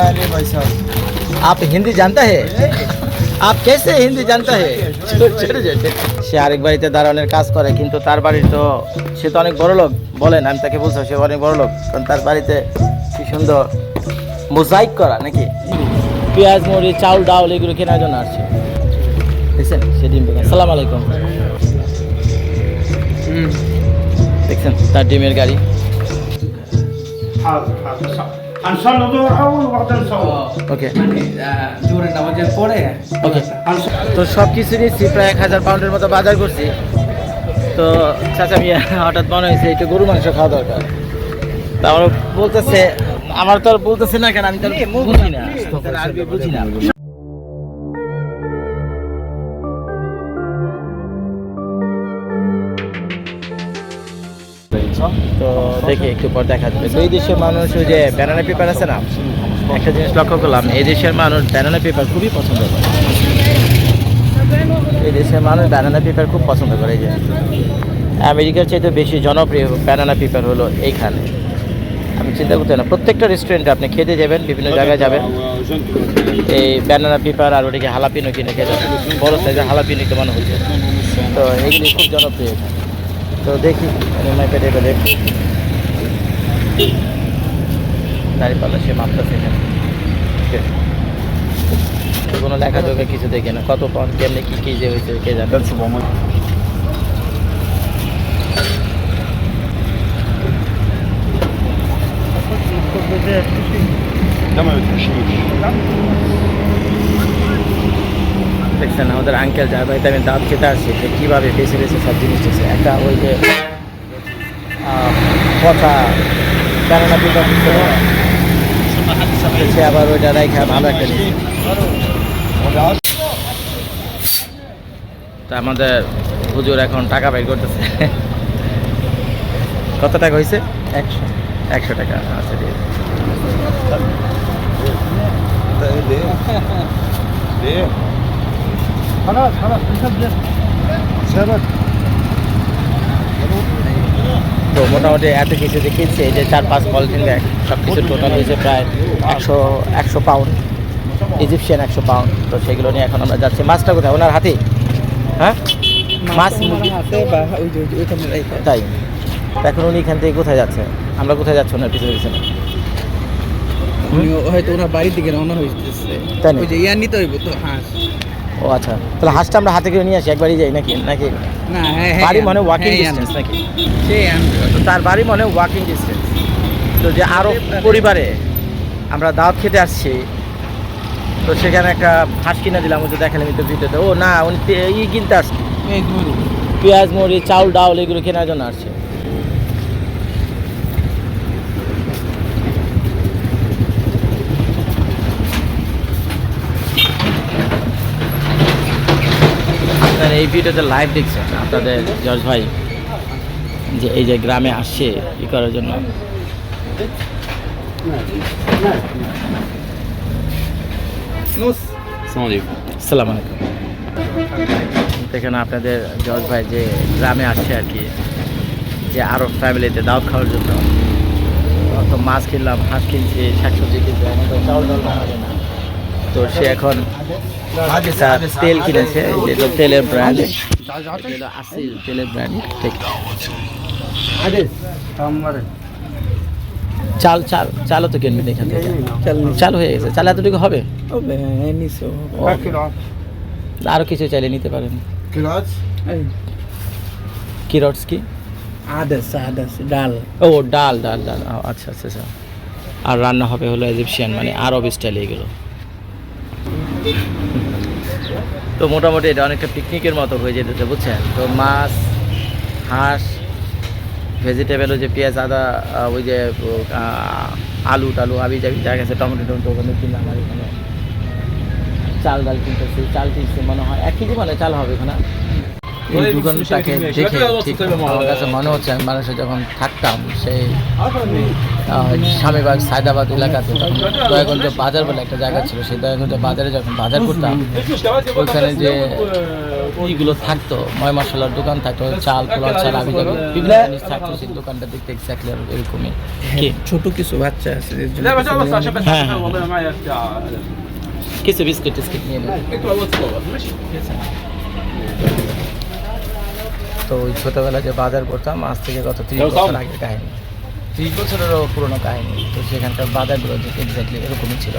अरे भाई साहब आप हिंदी जानता है आप कैसे हिंदी जानता है ছেড়ে যেতে। সে আরেক বাড়িতে দারোয়ানের কাজ করে কিন্তু তার বাড়ির তো সে তো অনেক বড় লোক বলেন আমি তাকে বলছি সে অনেক বড় লোক কারণ তার বাড়িতে কি সুন্দর মোজাইক করা নাকি পেঁয়াজ মরিচ চাউল ডাউল এগুলো কেনার জন্য আসছে দেখছেন সে ডিম দোকান সালাম আলাইকুম দেখছেন তার ডিমের গাড়ি ওকে তো সব কিছু নিচ্ছি প্রায় এক হাজার পাউন্ডের মতো বাজার করছি। তো চাচা মিয়া হঠাৎ মনে হয়েছে একটু গরু মাংস খাওয়া দরকার। তা আমার বলতেছে আমার তো আর বলতেছে না কেন আমি তো বুঝি না। বুঝি না। তো দেখি একটু পর দেখা যাবে। এই দেশের মানুষ ওই যে ব্যানানা পেপার আছে না? একটা জিনিস লক্ষ্য করলাম এই দেশের মানুষ ব্যানানা পেপার খুবই পছন্দ করে। এই দেশের মানুষ ব্যানানা পেপার খুব পছন্দ করে এই যে আমেরিকার চাইতে বেশি জনপ্রিয় ব্যানানা পেপার হলো এইখানে। আমি চিন্তা করতে না প্রত্যেকটা রেস্টুরেন্টে আপনি খেতে যাবেন বিভিন্ন জায়গায় যাবেন। এই ব্যানানা পেপার আর ওটাকে হালাপিনো কিনে খেতে বড় সাইজের হালাপিনো কেমন হচ্ছে। তো এগুলি খুব জনপ্রিয়। তো দেখি এমআই পেটে করে দাঁড়িপাল্লা সে মাপতেছে এখানে ঠিক আছে। তো কোনো লেখা যোগে কিছু দেখে না কত পাউন্ড কেমনি কী কী যে হয়েছে কে জানে দেখছেন আমাদের আঙ্কেল যার বাড়িতে আমি দাঁত খেতে আসছি সে কীভাবে বেছে বেছে সব জিনিস দিচ্ছে একটা ওই যে পচা কেননা পিঠা সে আবার ওইটা রাইখা ভালো একটা তা আমাদের হুজুর এখন টাকা বের করতেছে। কত টাকা হয়েছে একশো। একশো টাকা। আচ্ছা ঠিক আছে। خلاص خلاص نسجل ثبت তো মোটামুটি এত কিছু দেখিয়েছে এই যে চার পাঁচ পলিথিন ব্যাগ সব কিছু টোটাল হয়েছে প্রায় একশো একশো পাউন্ড ইজিপশিয়ান একশো পাউন্ড তো সেগুলো নিয়ে এখন আমরা যাচ্ছি মাছটা কোথায় ওনার হাতে হ্যাঁ মাছ হাতে বা ওই যে ওইখানে রাখা তাই তো এখন উনি এখান থেকে কোথায় যাচ্ছে আমরা কোথায় যাচ্ছি ওনার পিছনে পিছনে উনি হয়তো ওনার বাড়ির দিকে রওনা হইতেছে তাই নাকি? ওই যে ইয়া নিতে হইব তো হাঁস ও আচ্ছা তাহলে হাঁসটা আমরা হাতে করে নিয়ে আসি একবারই যাই নাকি নাকি? না বাড়ি মানে ওয়াকিং ডিস্টেন্স নাকি? তো তার বাড়ি মানে ওয়াকিং ডিস্টেন্স তো যে আরও পরিবারে আমরা দাওয়াত খেতে আসছি তো সেখানে একটা হাঁস কিনে দিলাম ওই যে দেখালাম তো ভিডিওতে ও না উনি ই কিনতে আসছে। পেঁয়াজ মরিচ চাউল ডাউল এগুলো কেনার জন্য আসছে। এই ভিডিওতে লাইভ দেখছেন আপনাদের জর্জ ভাই যে এই যে গ্রামে আসছে ই করার জন্য। সালাম আলাইকুম। এখানে আপনাদের জজ ভাই যে গ্রামে আসছে আর কি যে আরও ফ্যামিলিতে দাওয়াত খাওয়ার জন্য। তো মাছ কিনলাম হাঁস কিনছি শাকসবজি কিনছি আমাদের চাউল ডাল না। তো সে এখন আচ্ছা তেল কিনেছে তেলের ব্র্যান্ড তেলের ব্র্যান্ড চাল চাল চালও তো কিনবেন এখান থেকে। চাল হয়ে গেছে। চাল এতটুকু হবে? হ্যাঁ, আরও কিছু চাইলে নিতে পারেন। কিরটস কি? আদাস আদাস ডাল। ও ডাল ডাল ডাল। আচ্ছা আচ্ছা আচ্ছা। আর রান্না হবে হলো ইজিপশিয়ান মানে আরব স্টাইলে এগুলো। তো মোটামুটি এটা অনেকটা পিকনিকের মতো হয়ে যেতেছে, বুঝছেন? তো মাছ, হাঁস ভেজিটেবল ওই যে পেঁয়াজ, আদা ওই যে আলু টালু, আবি যাবি যা গেছে, টমেটো টমেটো ওখানে কিনলাম আর এখানে চাল ডাল কিনতেছি। চাল কিনছি মনে হয়, এক কেজি মানে চাল হবে এখানে। এই দোকানটাকে দেখে ঠিক আমার কাছে মনে হচ্ছে আমি মানুষে যখন থাকতাম সেই স্বামীবাগ সায়দাবাদ এলাকাতে তখন দয়াগঞ্জ বাজার বলে একটা জায়গা ছিল। সেই দয়াগঞ্জ বাজারে যখন বাজার করতাম ওইখানে যে ইগুলো থাকতো ময় মশলার দোকান থাকতো চাল পোলাও চাল আবি যাবে বিভিন্ন জিনিস থাকতো সেই দোকানটা দেখতে এক্স্যাক্টলি এরকমই। হ্যাঁ, ছোট কিছু বাচ্চা আছে হ্যাঁ, হ্যাঁ। কিছু বিস্কিট টিস্কিট নিয়ে নেবে তো ওই ছোটোবেলায় যে বাজার করতাম আজ থেকে গত ত্রিশ বছর আগের কাহিনী। ত্রিশ বছরেরও পুরনো কাহিনী। তো সেখানকার বাজারগুলো এক্স্যাক্টলি এরকমই ছিল।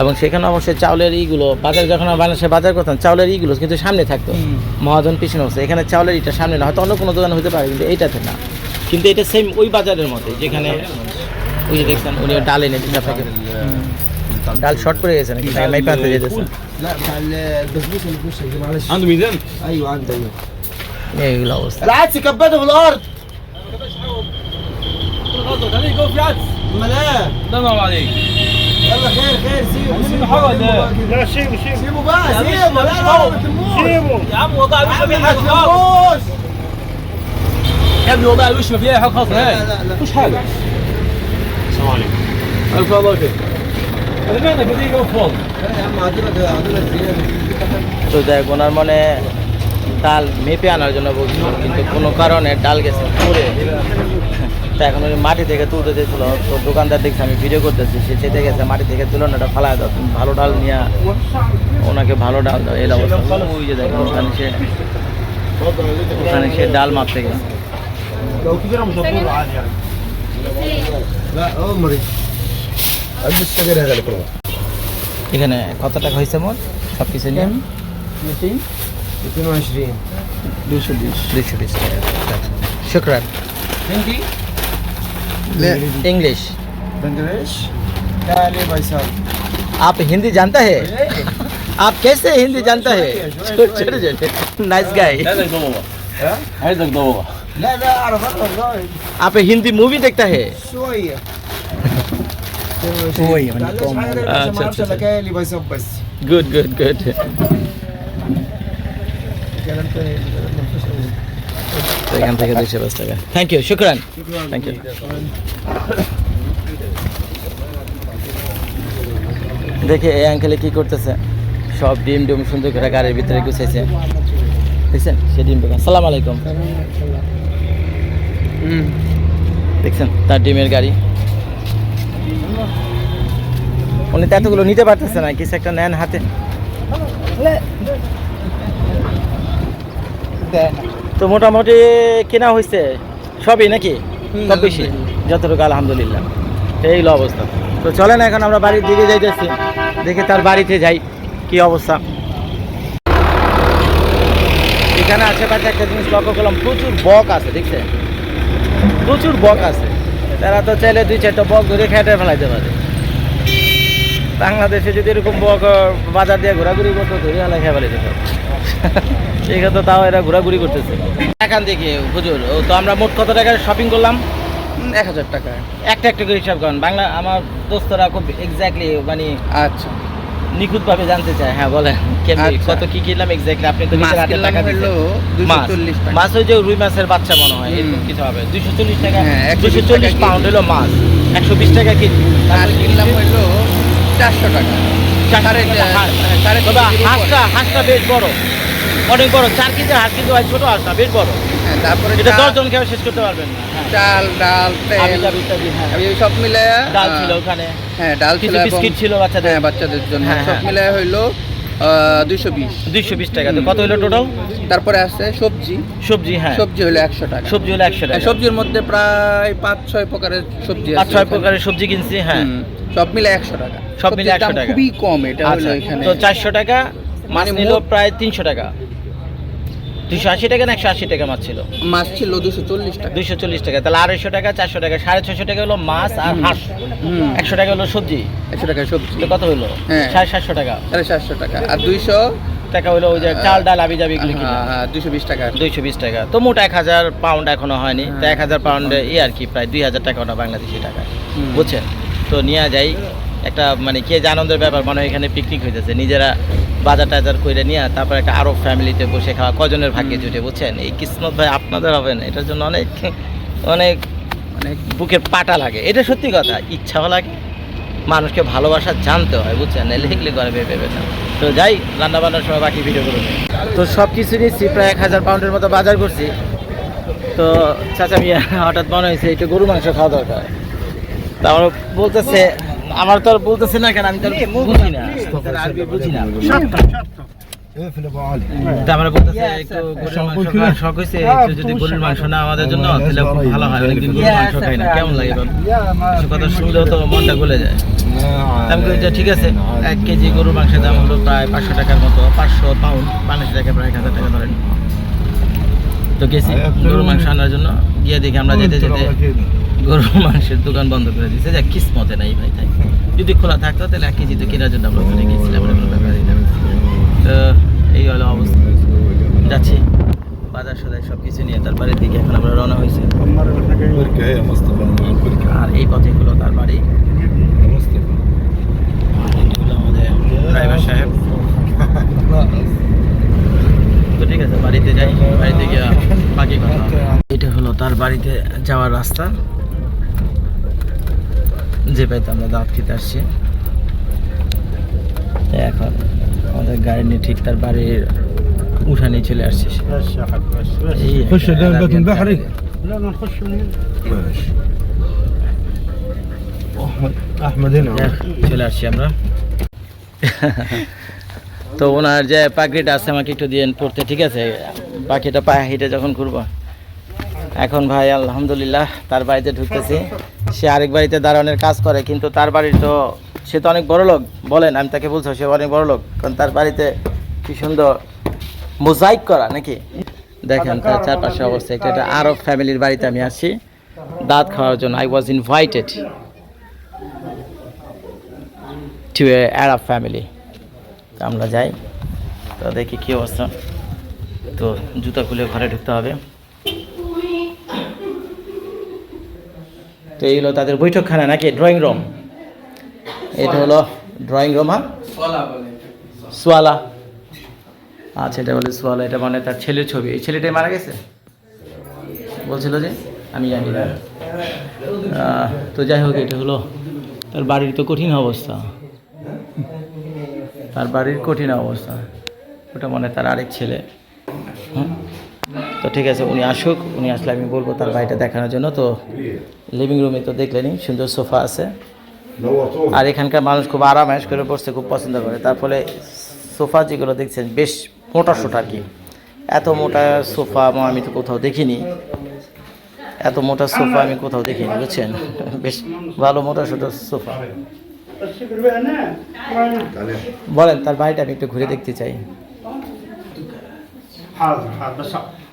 এবং সেখানে অবশ্যই চাউলের ইগুলো বাজার যখন বাংলাদেশে বাজার করতাম চাউলের ইগুলো কিন্তু সামনে থাকতো। মহাজন পিছনে বসে এখানে চাউলের ইটা সামনে না হয়তো অন্য কোনো দোকান হতে পারে কিন্তু এইটাতে না। কিন্তু এটা সেম ওই বাজারের মধ্যে যেখানে ওই যে দেখছেন উনি ডাল এনে দিচ্ছে আপনাকে। ডাল শর্ট পড়ে গেছে। নাকি তাই মাইপা আনতে যেতেছে إيه، لا يلغوص العدس كبده في الأرض. ما كبدش حاجة في عدس امال إيه الله ينور عليك يلا خير خير سيبه سيبه حاجة ده لا سيبه سيبه بقى سيبه لا لا سيبه. يا عم وضع مش في حاجة خالص يا ابني والله الوش ما فيه اي حاجة خالص. لا لا لا. مفيش حاجة. السلام عليكم. الف الله خير أنا مالك بدي جوه فاضي يا عم عدلك عدلك زيادة. صدق وأنا مالك ডাল মেপে আনার জন্য বলছিল, কিন্তু কোনো কারণে ডাল গেছে পুরে তা এখন ওই মাটি থেকে তুলতে চেয়েছিল তো দোকানদার দেখছে, আমি ভিডিও করতেছি, সে চেতে গেছে, মাটি থেকে তুলো না ফালা দাও, তুমি ভালো ডাল নিয়ে ওনাকে ভালো ডাল দাও, এই অবস্থা। ওই যে দেখো ওখানে সে ওখানে সে ডাল মাপতে গেছে। এখানে কত টাকা হয়েছে মোট? সব কিছু নিয়ে 220 شكرا इंग्लिश आप हिंदी जानता है? आप कैसे हिंदी जानता है? नाइस गाय आप हिंदी मूवी देखता है? मतलब अच्छा अच्छा गुड गुड गुड এখান থেকে দুশো পাঁচ টাকা। থ্যাংক ইউ শুক্রান। থ্যাংক ইউ দেখে এই আঙ্কেলে কি করতেছে। সব ডিম ডিম সুন্দর করে গাড়ির ভিতরে গুছাইছে। দেখছেন? সে ডিম দোকান সালাম আলাইকুম। দেখছেন? তার ডিমের গাড়ি। উনি তো এতগুলো নিতে পারতেছে না, কিছু একটা নেন হাতে। তো মোটামুটি কেনা হয়েছে সবই নাকি? সব বেশি? যতটুকু আলহামদুলিল্লাহ। এই হলো অবস্থা। তো চলেন এখন আমরা বাড়ির দিকে যাইতেছি। দেখে তার বাড়িতে যাই। কি অবস্থা? এখানে আশেপাশে একটা জিনিস লক্ষ্য করলাম প্রচুর বক আছে দেখছেন? প্রচুর বক আছে। তারা তো চাইলে দুই চারটা বক ধরে খেটে ফেলাইতে পারে। বাংলাদেশে যদি এরকম বক বাজার দিয়ে ঘোরাঘুরি করতো ধরে ফেলাই খেয়ে ফেলাইতে পারে। এখানে তো তাও এরা ঘোরাঘুরি করতেছে। এখান থেকে হুজুর ও তো আমরা মোট কত টাকার শপিং করলাম? এক হাজার টাকা। একটা একটা করে হিসাব করেন। বাংলা আমার দোস্তরা খুব এক্স্যাক্টলি মানে আচ্ছা। নিখুঁতভাবে জানতে চায়। হ্যাঁ বলেন আচ্ছা। কত কি কিনলাম এক্স্যাক্টলি আপনি তো মাছ টাকা হলো মাছ। 240 টাকা। মাছ ওই যে রুই মাছের বাচ্চা মনে হয় এরকম কিছু হবে। দুইশো চল্লিশ টাকা হ্যাঁ, 120 দুশো চল্লিশ পাউন্ড। হলো মাছ। একশো বিশ টাকা কেজি। আর কিনলাম হইল চারশো টাকা। সাড়ে। সাড়ে তবে। হাঁসটা হাঁসটা বেশ বড়। অনেক বড় চার কেজি হাঁস কিন্তু হয় ছোট হাঁসটা বেশ বড়। হ্যাঁ, তারপরে এটা দশজন খেয়ে শেষ করতে পারবেন না হ্যাঁ। চাল ডাল তেল ইত্যাদি, হ্যাঁ। সব মিলে ডাল ছিল ওখানে। হ্যাঁ ডাল ছিল বিস্কিট ছিল বাচ্চাদের। হ্যাঁ বাচ্চাদের জন্য। হ্যাঁ, সব হ্যাঁ। মিলে হইল দুইশো বিশ। দুইশো বিশ টাকা। কত হলো টোটাল তারপরে আছে সবজি। সবজি হ্যাঁ। সবজি হলো একশো টাকা। সবজি হলো একশো টাকা। হ্যাঁ, সবজির মধ্যে প্রায় পাঁচ ছয় প্রকারের সবজি পাঁচ ছয় প্রকারের সবজি কিনছি হ্যাঁ। সব মিলে একশো টাকা। সব মিলে সবজির 100 দাম টাকা। খুবই কম এটা হলো আচ্ছা এখানে। তো চারশো টাকা মাছ মানে নিল প্রায় তিনশো টাকা। দুশো আশি টাকা না একশো আশি টাকা মাছ ছিল? মাছ ছিল দুশো চল্লিশ টাকা। দুইশো চল্লিশ টাকা তাহলে আড়াইশো টাকা চারশো টাকা সাড়ে ছশো টাকা হলো মাছ আর হাঁস। একশো টাকা হলো সবজি। একশো টাকা সবজি। কত হলো? হ্যাঁ। সাড়ে সাতশো টাকা। সাড়ে সাতশো টাকা। আর দুইশো? টাকা হলো ওই যে চাল ডাল আবি যাবি এগুলো হ্যাঁ বিশ টাকা। দুইশো বিশ টাকা। তো মোট এক হাজার পাউন্ড এখনও হয়নি। তো হ্যাঁ। এক হাজার পাউন্ডে ই আর কি প্রায় দুই হাজার টাকা ওটা বাংলাদেশি টাকা। বুঝছেন? তো নিয়ে যাই। একটা মানে কে যে আনন্দের ব্যাপার মানে এখানে পিকনিক হইতেছে। নিজেরা বাজার টাজার করে নিয়ে তারপর একটা আরব ফ্যামিলিতে বসে খাওয়া, কজনের ভাগ্যে জুটে, বুঝছেন? এই কিসমত ভাই আপনাদের হবে না, এটার জন্য অনেক অনেক অনেক বুকের পাটা লাগে। এটা সত্যি কথা, ইচ্ছাও লাগে, মানুষকে ভালোবাসা জানতে হয়, বুঝছেন? লিখলে করে ভেবে না। তো যাই রান্না বান্নার সময় বাকি ভিডিও করুন তো সব কিছু নিচ্ছি প্রায় এক হাজার পাউন্ডের মতো বাজার করছি। তো চাচা মিয়া হঠাৎ মনে হয়েছে একটু গরু মাংস খাওয়া দরকার। তারপর বলতেছে আমার তো আর বলতেছে না কেন আমি তো বুঝি না। বলতেছে যদি মাংস না আমাদের জন্য খুব ভালো হয় অনেকদিন গরুর মাংস না। কেমন লাগে কথা শুনলেও তো মনটা যায়। ঠিক আছে এক কেজি গরুর মাংসের দাম হলো প্রায় পাঁচশো টাকার মতো পাঁচশো পাউন্ড মানুষ টাকা প্রায় এক হাজার টাকা ধরেন। তো গেছি গরুর মাংস আনার জন্য। গিয়ে দেখি আমরা যেতে যেতে গরুর মাংসের দোকান বন্ধ করে দিয়েছে যা কিসমতে নাই ভাই তাই। যদি খোলা থাকতো তাহলে এক কেজি তো কেনার জন্য আমরা ওখানে গিয়েছিলাম কোনো তো এই হলো অবস্থা। যাচ্ছি। বাজার সদায় সব কিছু নিয়ে তারপরে দিকে এখন আমরা রওনা হয়েছি। আর এই তার বাড়িতে যাওয়ার রাস্তা। যে পাইতে আমরা দাঁত খেতে আসছি। এখন আমাদের গাড়ি নিয়ে ঠিক তার বাড়ির উঠানে চলে আসছি। চলে আসছি আমরা। তো ওনার যে পাখিটা আছে আমাকে একটু দিয়ে পড়তে ঠিক আছে? বাকিটা পায়ে হেঁটে যখন ঘুরবো। এখন ভাই, আলহামদুলিল্লাহ, তার বাড়িতে ঢুকতেছি। সে আরেক বাড়িতে দাঁড়ানোর কাজ করে, কিন্তু তার বাড়ির তো সে তো অনেক বড় লোক বলেন, আমি তাকে বলছো, সে অনেক বড় লোক কারণ তার বাড়িতে কি সুন্দর মোজাইক করা, নাকি? দেখেন, তার চারপাশে অবস্থা একটা একটা আরব ফ্যামিলির বাড়িতে আমি আসছি দাঁত খাওয়ার জন্য I was invited to a Arab family আমরা যাই, তো দেখি কী অবস্থা। তো জুতা খুলে ঘরে ঢুকতে হবে। তো এই হলো তাদের বৈঠকখানা নাকি ড্রয়িং রুম এটা হলো ড্রয়িং রুম হ্যাঁ? সোয়ালা আচ্ছা এটা বলে সোয়ালা এটা মানে তার ছেলের ছবি। এই ছেলেটাই মারা গেছে? বলছিল যে আমি জানি না। তো যাই হোক এটা হলো তার বাড়ির তো কঠিন অবস্থা। তার বাড়ির কঠিন অবস্থা। ওটা মনে হয় তার আরেক ছেলে। হুম? তো ঠিক আছে, উনি আসুক, উনি আসলে আমি বলব তার বাড়িটা দেখানোর জন্য। তো লিভিং রুমে তো দেখলেনি সুন্দর সোফা আছে। আর এখানকার মানুষ খুব আরামায়স করে বসতে, খুব পছন্দ করে। তার ফলে সোফা যেগুলো দেখছেন, বেশ মোটা সোটা কি। এত মোটা সোফা আমি তো কোথাও দেখিনি। এত মোটা সোফা আমি কোথাও দেখিনি, বুঝছেন? বেশ ভালো মোটা সোটা সোফা। বলেন, তার বাড়িটা আমি একটু ঘুরে দেখতে চাই। হ্যাঁ, হ্যাঁ,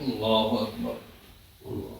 Allahu Ekber. Allah.